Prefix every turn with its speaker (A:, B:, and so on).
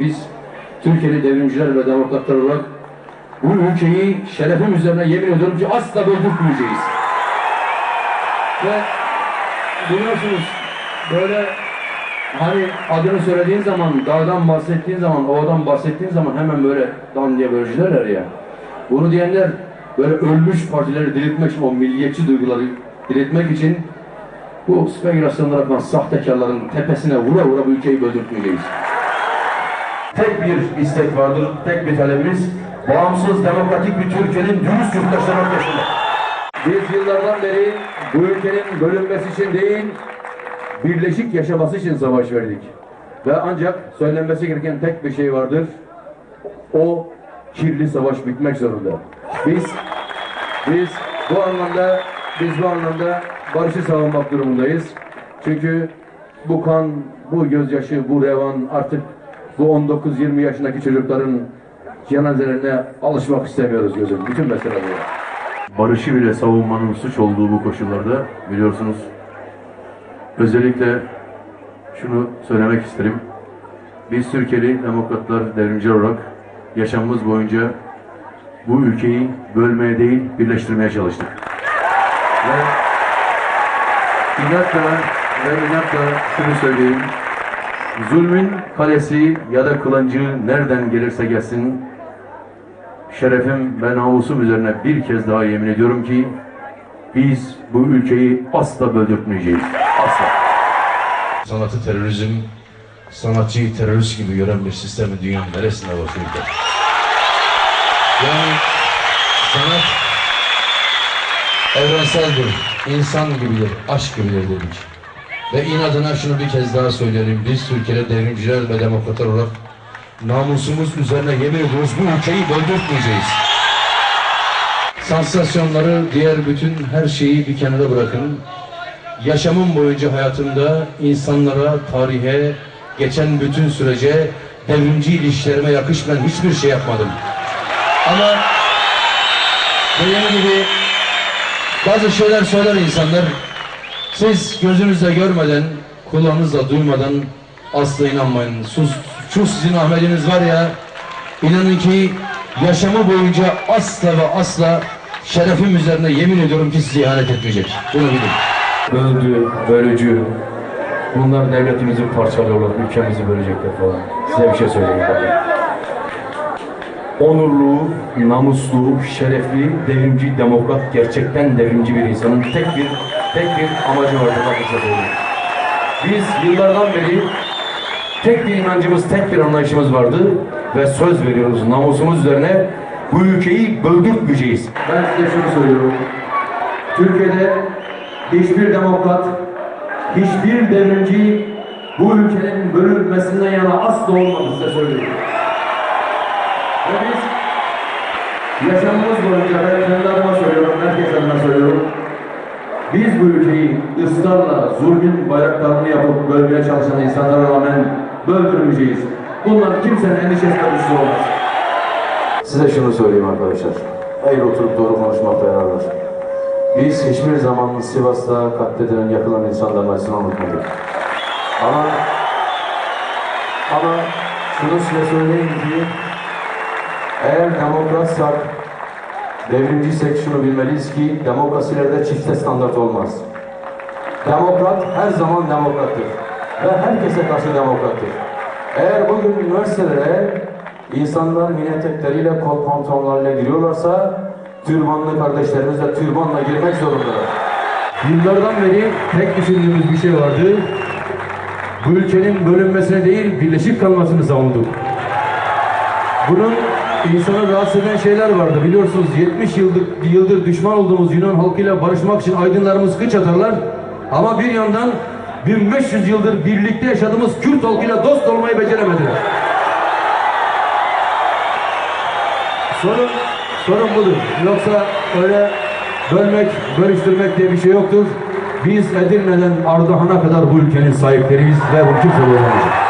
A: Biz Türkiye'li devrimciler ve demokratlar olarak bu ülkeyi şerefim üzerine yemin ediyorum ki asla böldürtmeyeceğiz. Ve biliyorsunuz böyle hani adını söylediğin zaman, dağdan bahsettiğin zaman, ovadan bahsettiğin zaman hemen böyle dan diye bölücülerler ya. Bunu diyenler böyle ölmüş partileri diriltmek için, o milliyetçi duyguları diriltmek için bu spekülasyonlara yapılan sahtekarların tepesine vura vura bu ülkeyi böldürtmeyeceğiz. Tek bir istek vardır, tek bir talebimiz bağımsız, demokratik bir Türkiye'nin dürüst yurttaşları ortasında. Biz yıllardan beri bu ülkenin bölünmesi için değil, birleşik yaşaması için savaş verdik. Ve ancak söylenmesi gereken tek bir şey vardır. O kirli savaş bitmek zorunda. Biz biz bu anlamda biz bu anlamda barışı savunmak durumundayız. Çünkü bu kan, bu gözyaşı, bu revan artık bu 19-20 yaşındaki çocukların cenazelerine alışmak istemiyoruz gözüm. Bütün mesele bu. Barışı bile savunmanın suç olduğu bu koşullarda biliyorsunuz özellikle şunu söylemek isterim. Biz Türkiye'li demokratlar, devrimciler olarak yaşamımız boyunca bu ülkeyi bölmeye değil birleştirmeye çalıştık. Ve inatla ve inatla şunu söyleyeyim. Zulmün kalesi ya da kılıncı nereden gelirse gelsin şerefim ve namusum üzerine bir kez daha yemin ediyorum ki biz bu ülkeyi asla böldürtmeyeceğiz. Asla.
B: Sanatı terörizm, sanatçıyı terörist gibi gören bir sistemi dünyanın neresinde var? Yani sanat evrenseldir, insan gibidir, aşk gibidir dedik. Ve inadına şunu bir kez daha söyleyelim. Biz Türkiye'de devrimciler ve demokratlar olarak namusumuz üzerine yemin ediyoruz bu ülkeyi böldürtmeyeceğiz. Sansasyonları, diğer bütün her şeyi bir kenara bırakın. Yaşamım boyunca hayatımda insanlara, tarihe, geçen bütün sürece devrimci ilişkilerime yakışmayan hiçbir şey yapmadım. Ama dediğim gibi bazı şeyler söyler insanlar. Siz gözünüzle görmeden, kulağınızla duymadan asla inanmayın. Sus, şu sizin Ahmet'iniz var ya, inanın ki yaşamı boyunca asla ve asla şerefim üzerine yemin ediyorum ki size ihanet etmeyecek. Bunu bilin.
A: Böldü, bölücü. Bunlar devletimizi parçalıyorlar, ülkemizi bölecekler falan. Size bir şey söyleyeyim bakın. Onurlu, namuslu, şerefli, devrimci, demokrat, gerçekten devrimci bir insanın tek bir tek bir amacı size söyleyeyim. Biz yıllardan beri tek bir inancımız, tek bir anlayışımız vardı ve söz veriyoruz namusumuz üzerine bu ülkeyi böldürtmeyeceğiz. Ben size şunu söylüyorum. Türkiye'de hiçbir demokrat, hiçbir devrimci bu ülkenin bölünmesinden yana asla olmadı size söylüyorum. Ve biz yaşamımız boyunca ben kendi adıma söylüyorum, herkes adına söylüyorum. Biz bu ülkeyi ısrarla zulmün bayraklarını yapıp bölmeye çalışan insanlara rağmen böldürmeyeceğiz. Bunlar kimsenin endişesine düşsün olmaz. Size şunu söyleyeyim arkadaşlar. Eğer oturup doğru konuşmakta yarar var. Biz hiçbir zaman Sivas'ta katledilen, yakılan insanların acısını unutmadık. Ama ama şunu size söyleyeyim ki eğer demokratsak, devrimciysek şunu bilmeliyiz ki demokrasilerde çifte standart olmaz. Demokrat her zaman demokrattır ve herkese karşı demokrattır. Eğer bugün üniversitelere insanlar mini etekleriyle, kot pantolonlarıyla giriyorlarsa türbanlı kardeşlerimiz de türbanla girmek zorundalar. Yıllardan beri tek düşündüğümüz bir şey vardı. Bu ülkenin bölünmesine değil, birleşik kalmasını savunduk. Bunun insanı rahatsız eden şeyler vardı. Biliyorsunuz 70 yıldır, yıldır düşman olduğumuz Yunan halkıyla barışmak için aydınlarımız kıç atarlar. Ama bir yandan 1500 yıldır birlikte yaşadığımız Kürt halkıyla dost olmayı beceremediler. Sorun, sorun budur. Yoksa öyle bölmek, bölüştürmek diye bir şey yoktur. Biz Edirne'den Ardahan'a kadar bu ülkenin sahipleriyiz ve bu kimse bozulmayacak.